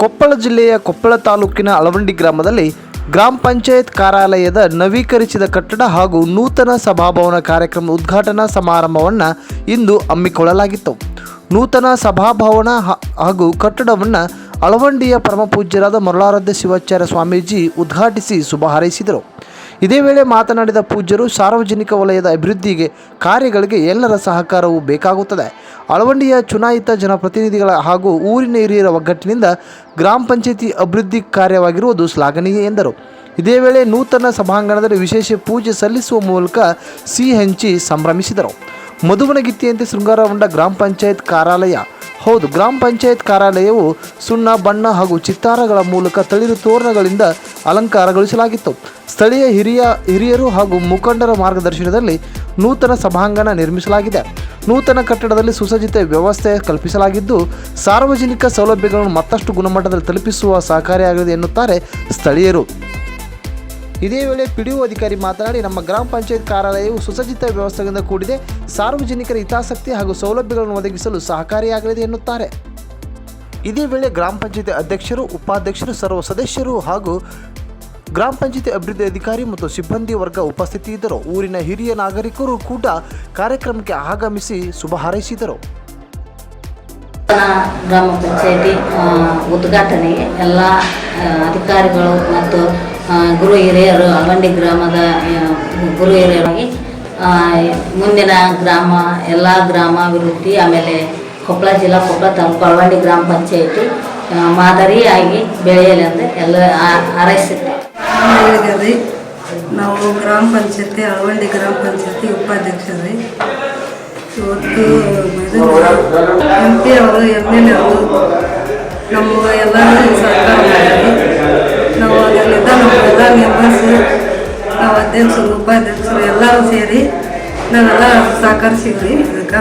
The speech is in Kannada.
ಕೊಪ್ಪಳ ಜಿಲ್ಲೆಯ ಕೊಪ್ಪಳ ತಾಲೂಕಿನ ಅಳವಂಡಿ ಗ್ರಾಮದಲ್ಲಿ ಗ್ರಾಮ ಪಂಚಾಯತ್ ಕಾರ್ಯಾಲಯದ ನವೀಕರಿಸಿದ ಕಟ್ಟಡ ಹಾಗೂ ನೂತನ ಸಭಾಭವನ ಕಾರ್ಯಕ್ರಮ ಉದ್ಘಾಟನಾ ಸಮಾರಂಭವನ್ನು ಇಂದು ಹಮ್ಮಿಕೊಳ್ಳಲಾಗಿತ್ತು. ನೂತನ ಸಭಾಭವನ ಹಾಗೂ ಕಟ್ಟಡವನ್ನು ಅಳವಂಡಿಯ ಪರಮಪೂಜ್ಯರಾದ ಮರುಳಾರಾಧ್ಯ ಶಿವಾಚಾರ್ಯ ಸ್ವಾಮೀಜಿ ಉದ್ಘಾಟಿಸಿ ಶುಭ ಹಾರೈಸಿದರು. ಇದೇ ವೇಳೆ ಮಾತನಾಡಿದ ಪೂಜ್ಯರು ಸಾರ್ವಜನಿಕ ವಲಯದ ಅಭಿವೃದ್ಧಿಗೆ ಕಾರ್ಯಗಳಿಗೆ ಎಲ್ಲರ ಸಹಕಾರವು ಬೇಕಾಗುತ್ತದೆ. ಅಳವಂಡಿಯ ಚುನಾಯಿತ ಜನಪ್ರತಿನಿಧಿಗಳ ಹಾಗೂ ಊರಿನ ಹಿರಿಯರ ಒಗ್ಗಟ್ಟಿನಿಂದ ಗ್ರಾಮ ಪಂಚಾಯಿತಿ ಅಭಿವೃದ್ಧಿ ಕಾರ್ಯವಾಗಿರುವುದು ಶ್ಲಾಘನೀಯ ಎಂದರು. ಇದೇ ವೇಳೆ ನೂತನ ಸಭಾಂಗಣದಲ್ಲಿ ವಿಶೇಷ ಪೂಜೆ ಸಲ್ಲಿಸುವ ಮೂಲಕ ಸಿಹಿ ಹಂಚಿ ಸಂಭ್ರಮಿಸಿದರು. ಮಧುವನಗಿತ್ತಿಯಂತೆ ಶೃಂಗಾರಗೊಂಡ ಗ್ರಾಮ ಪಂಚಾಯತ್ ಕಾರ್ಯಾಲಯ ಹೌದು, ಗ್ರಾಮ ಪಂಚಾಯತ್ ಕಾರ್ಯಾಲಯವು ಸುಣ್ಣ, ಬಣ್ಣ ಹಾಗೂ ಚಿತ್ತಾರಗಳ ಮೂಲಕ ತಳಿರು ತೋರಣಗಳಿಂದ ಅಲಂಕಾರಗೊಳಿಸಲಾಗಿತ್ತು. ಸ್ಥಳೀಯ ಹಿರಿಯ, ಹಿರಿಯರು ಹಾಗೂ ಮುಖಂಡರ ಮಾರ್ಗದರ್ಶನದಲ್ಲಿ ನೂತನ ಸಭಾಂಗಣ ನಿರ್ಮಿಸಲಾಗಿದೆ. ನೂತನ ಕಟ್ಟಡದಲ್ಲಿ ಸುಸಜ್ಜಿತ ವ್ಯವಸ್ಥೆ ಕಲ್ಪಿಸಲಾಗಿದ್ದು, ಸಾರ್ವಜನಿಕ ಸೌಲಭ್ಯಗಳನ್ನು ಮತ್ತಷ್ಟು ಗುಣಮಟ್ಟದಲ್ಲಿ ತಲುಪಿಸುವ ಸಹಕಾರಿಯಾಗಲಿದೆ ಎನ್ನುತ್ತಾರೆ ಸ್ಥಳೀಯರು. ಇದೇ ವೇಳೆ ಪಿಡಿಒ ಅಧಿಕಾರಿ ಮಾತನಾಡಿ, ನಮ್ಮ ಗ್ರಾಮ ಪಂಚಾಯತ್ ಕಾರ್ಯಾಲಯವು ಸುಸಜ್ಜಿತ ವ್ಯವಸ್ಥೆಗಳಿಂದ ಕೂಡಿದೆ. ಸಾರ್ವಜನಿಕರ ಹಿತಾಸಕ್ತಿ ಹಾಗೂ ಸೌಲಭ್ಯಗಳನ್ನು ಒದಗಿಸಲು ಸಹಕಾರಿಯಾಗಲಿದೆ ಎನ್ನುತ್ತಾರೆ. ಇದೇ ವೇಳೆ ಗ್ರಾಮ ಪಂಚಾಯತಿ ಅಧ್ಯಕ್ಷರು, ಉಪಾಧ್ಯಕ್ಷರು, ಸರ್ವ ಸದಸ್ಯರು ಹಾಗೂ ಗ್ರಾಮ ಪಂಚಾಯತಿ ಅಭಿವೃದ್ಧಿ ಅಧಿಕಾರಿ ಮತ್ತು ಸಿಬ್ಬಂದಿ ವರ್ಗ ಉಪಸ್ಥಿತಿ ಇದ್ದರು ಊರಿನ ಹಿರಿಯ ನಾಗರಿಕರು ಕೂಡ ಕಾರ್ಯಕ್ರಮಕ್ಕೆ ಆಗಮಿಸಿ ಶುಭ ಹಾರೈಸಿದರು. ಗ್ರಾಮ ಪಂಚಾಯತಿ ಉದ್ಘಾಟನೆಗೆ ಎಲ್ಲ ಅಧಿಕಾರಿಗಳು ಮತ್ತು ಗುರು ಹಿರಿಯರು ಅಗಂಡಿ ಗ್ರಾಮದ ಗುರು ಹಿರಿಯರಾಗಿ ಮುಂದಿನ ಗ್ರಾಮ, ಎಲ್ಲ ಗ್ರಾಮಾಭಿವೃದ್ಧಿ, ಆಮೇಲೆ ಕೊಪ್ಪಳ ಜಿಲ್ಲಾ, ಕೊಪ್ಪಳ ತಾಲೂಕು ಅಳವಂಡಿ ಗ್ರಾಮ ಪಂಚಾಯಿತಿ ಮಾದರಿಯಾಗಿ ಬೆಳೆಯಲಿ ಅಂತ ಎಲ್ಲ ಹಾರೈಸುತ್ತೆ. ನಾವು ಗ್ರಾಮ ಪಂಚಾಯತಿ, ಅಳವಂಡಿ ಗ್ರಾಮ ಪಂಚಾಯತಿ ಉಪಾಧ್ಯಕ್ಷರಿ. ಇವತ್ತು ಎಂ ಪಿ ಅವರು ಎಂ ಎಲ್ ಎ ಅವರು ನಮಗೆ ಎಲ್ಲರಿಗೂ ಸಹಕಾರ ಉಪಾಧ್ಯಕ್ಷರು ಎಲ್ಲರೂ ಸೇರಿ. ನಾವೆಲ್ಲ ಸಹಕರಿಸಿದ್ವಿ ಇದಕ್ಕೆ.